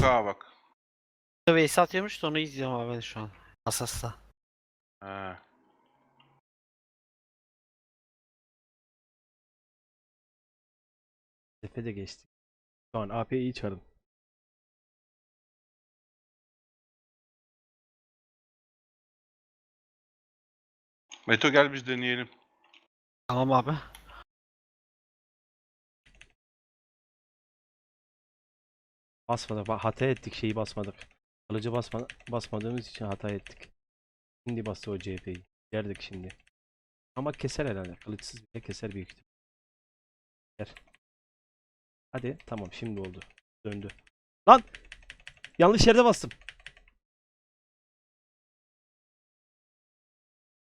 yok ha bak. Veysel atıyormuş da onu izliyorum abi ben şu an. Asas'ta. He. Tepe de geçti. Şu an AP'yi iyi çarın. Meto gel biz deneyelim. Tamam abi. Basmadık. Hata ettik şeyi basmadık. Kılıcı basma, basmadığımız için hata ettik. Şimdi bastı o CHP'yi. Yerdik şimdi. Ama keser herhalde. Kılıçsız bile keser büyük ihtimal. Keser. Hadi tamam şimdi oldu. Döndü. Lan! Yanlış yerde bastım.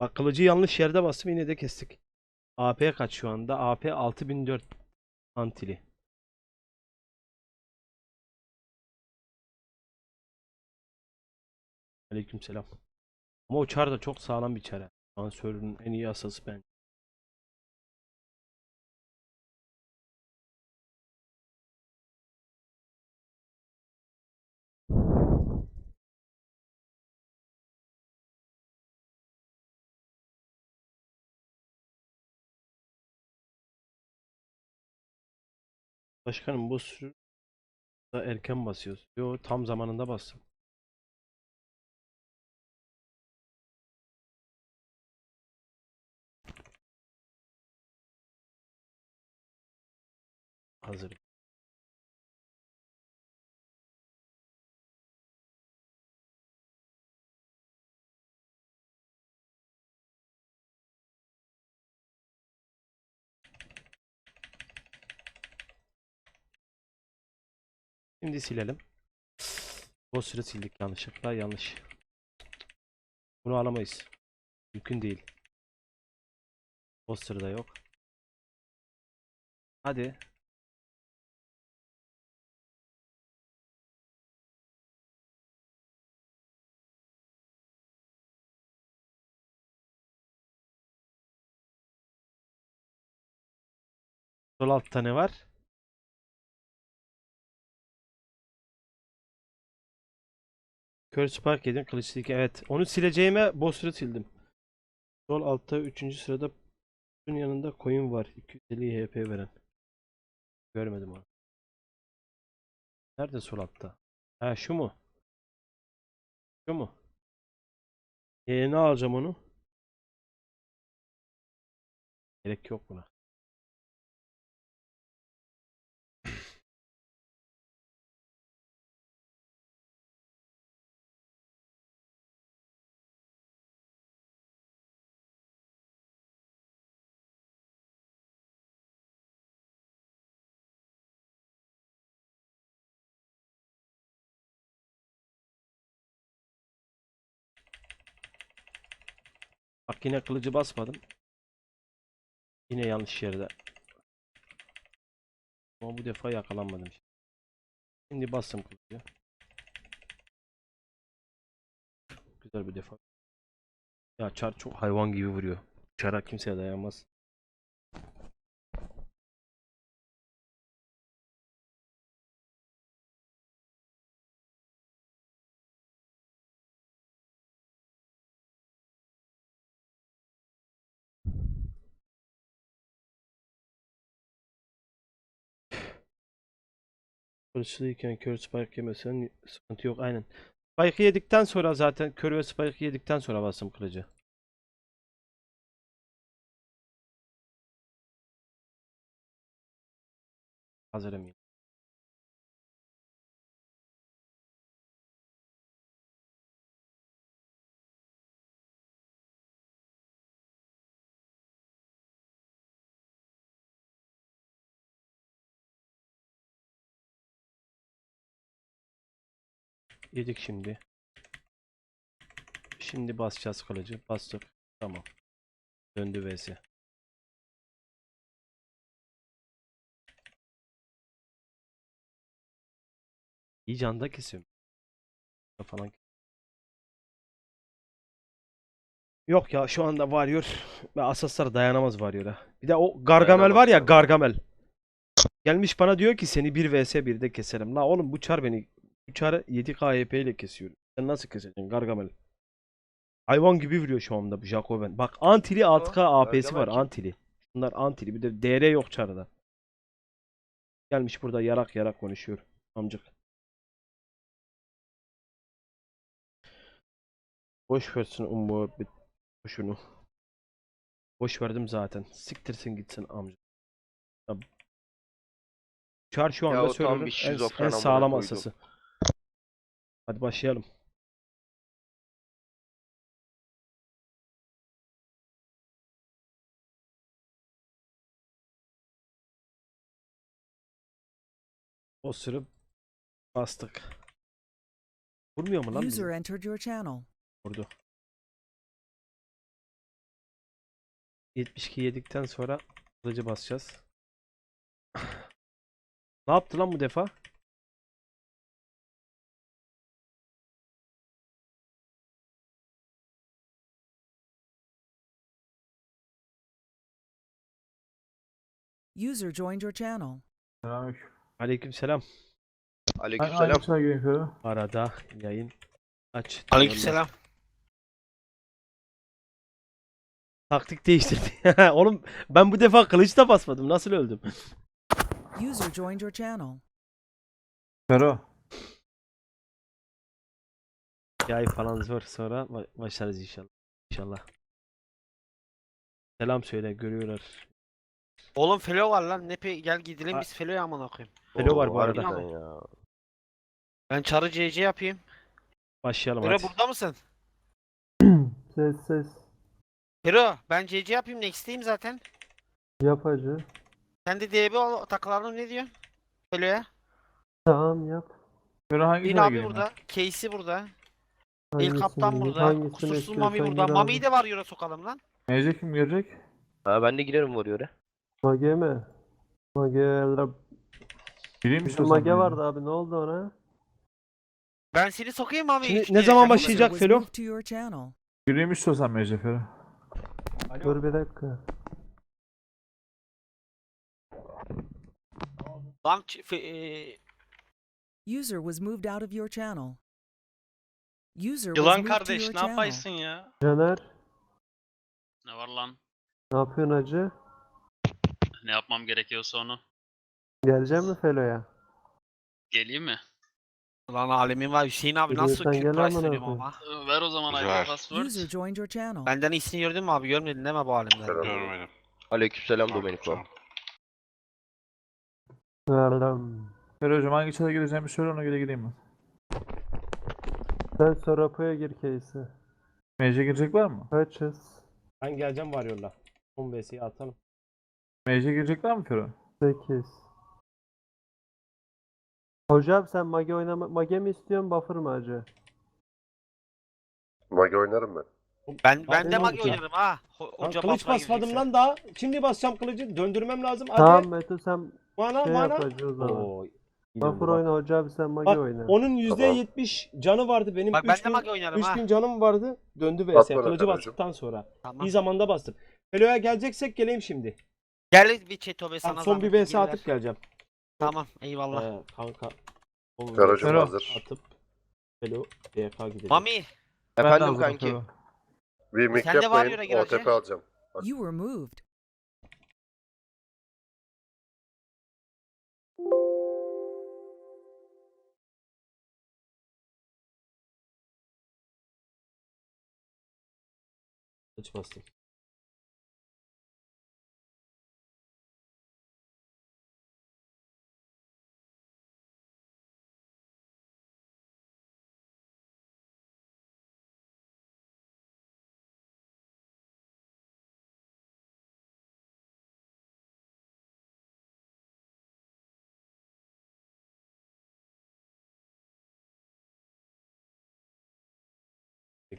Bak kılıcı yanlış yerde bastım yine de kestik. AP kaç şu anda? AP 6004 antili. Aleykümselam. Ama o çar da çok sağlam bir çar. ha. Şu an server'ın en iyi asası ben. Başkanım bu sürü erken basıyoruz. Yo tam zamanında bastım. Hazır. Şimdi silelim. Bu süre sildik yanlışlıkla yanlış. Bunu alamayız. Mümkün değil. Da yok. Hadi. Sol altta ne var? Kör Spark yedim. Kılıçlı iki. Evet. Onu sileceğime Boss'u sildim. Sol altta 3. sırada bunun yanında coin var. 250 HP veren. Görmedim onu. Nerede sol altta? Ha şu mu? Şu mu? Ee, ne alacağım onu? Gerek yok buna. Bak yine kılıcı basmadım. Yine yanlış yerde. Ama bu defa yakalanmadım. Şimdi bastım kılıcı. Güzel bir defa. Ya çar çok hayvan gibi vuruyor. Çara kimseye dayanmaz. Kılıçlıyken kör spike yemesen sıkıntı yok aynen. Spike'ı yedikten sonra zaten kör ve spike'ı yedikten sonra bastım kılıcı. Hazırım Yedik şimdi. Şimdi basacağız kılıcı. Bastık. Tamam. Döndü vs. İyi canda kesiyorum. Falan. Yok ya şu anda varıyor. Ve asaslar dayanamaz Warrior'a. Bir de o Gargamel var ya Dayanamaz. Gargamel. Gelmiş bana diyor ki seni 1 vs 1'de keserim. La oğlum bu çar beni Uçarı 7 KHP ile kesiyorum. Sen nasıl keseceksin Gargamel? Hayvan gibi vuruyor şu anda bu Jacoben. Bak Antili 6K AP'si var? Antili. Bunlar Antili bir de DR yok çarda. Gelmiş burada yarak yarak konuşuyor amcık. Boş versin o muhabbet şunu. Boş verdim zaten. Siktirsin gitsin amca. Çar şu anda bir en, en sağlam asası. Hadi başlayalım. O sırı bastık. Vurmuyor mu lan? User entered your channel. Vurdu. 72 yedikten sonra kılıcı basacağız. Ne yaptı lan bu defa? User joined your channel. Selamünaleyküm. Aleykümselam. Aleykümselam. Aleykümselam gerekiyor. Arada yayın aç. Aleykümselam. Taktik değiştirdi. Oğlum ben bu defa kılıç da basmadım. Nasıl öldüm? User joined your channel. Fero. Yay falan zor. Sonra ba- başlarız inşallah. İnşallah. Selam söyle görüyorlar. Oğlum felo var lan. Ne pe gel gidelim biz feloya amına koyayım. Felo var bu arada. harbiden ya. Ben çarı CC yapayım. Başlayalım Fero hadi. burada mısın? Ses ses Fero ben CC yapayım next'teyim zaten. yapacı. Sen de DB ol takılalım ne diyorsun? Feloya. Tamam yap. Fero hangi Bin abi burada. Casey burada. El kaptan burada. Kusursuz Mami burada. Mami'yi de var yora sokalım lan. Mece kim girecek? Ha, ben de girerim Warrior'a. Mage mi? Mage Gireyim mi Bizim istiyorsan? Mage vardı abi ne oldu ona? Ben seni sokayım Mami. Şimdi ne zaman şaka başlayacak? Was Felo? moved to your channel. Gireyim mi istiyorsan Mece Fero? Dur bir dakika. Lan ç- fe- e, User was moved out of your channel. User was Yılan moved to kardeş your ne channel. yapaysın ya? Caner Ne var lan? ne yapıyorsun hacı? Ne yapmam gerekiyorsa onu. Gelecek mi Felo'ya? Geleyim mi? Lan alemin var Hüseyin abi nasıl Kürt gel amına koyayım. ama. Ee, Ver o zaman Güzel. ID password. User joined your channel. Benden iyisini gördün mü abi? Görmedin değil mi bu alemden? Görmedim. Aleykümselam Domenico. Verdim. Fero'cum hangi çağa gireceğimi söyle ona göre gireyim ben. Sen Sorapa'ya gir case'i. Mece girecek var mı? Kaçız? Ben geleceğim var yolla. 10 VS'yi atalım. Mece girecek var mı Fero? 8. Hocam sen Mage oynama Mage mi istiyorsun buffer mı hacı? Mage oynarım ben. Ben ben de Abi, magi ne oynarım ha. Ho- Lan Hoca kılıç buff'la basmadım girecekse. lan daha. Şimdi basacağım kılıcı. Döndürmem lazım. Hadi. Tamam Meto sen Mana şey mana. yap o zaman. Oo. iyi Buffer bak. oyna hocam sen Mage Bak oyna. onun %70 canı vardı. Benim Bak ben de 3000, magi oynarım ha. 3000 canım vardı. Döndü VS. Bas bana Kılıcı bastıktan sonra. Tamam. İyi zamanda bastım. Felo'ya geleceksek geleyim şimdi. Gel bir Çetobe sana son bir zahmet VS atıp geleceğim. Tamam eyvallah. Ee, kanka. Fero. hazır. Atıp Felo DK gidelim. Mami Efendim kanki. Bir mik Sen de yapmayın. gir hacı. OTP alacağım. You were moved. Kılıç bastım.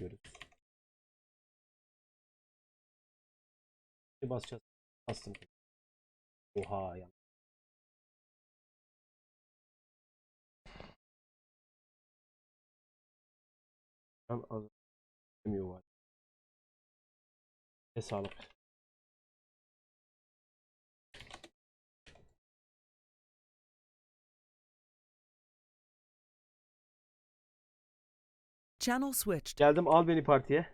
Bekliyoruz. Bir basacağız. Bastım. Oha ya. Ben az var. Ne sağlık. Channel switched. Geldim al beni partiye.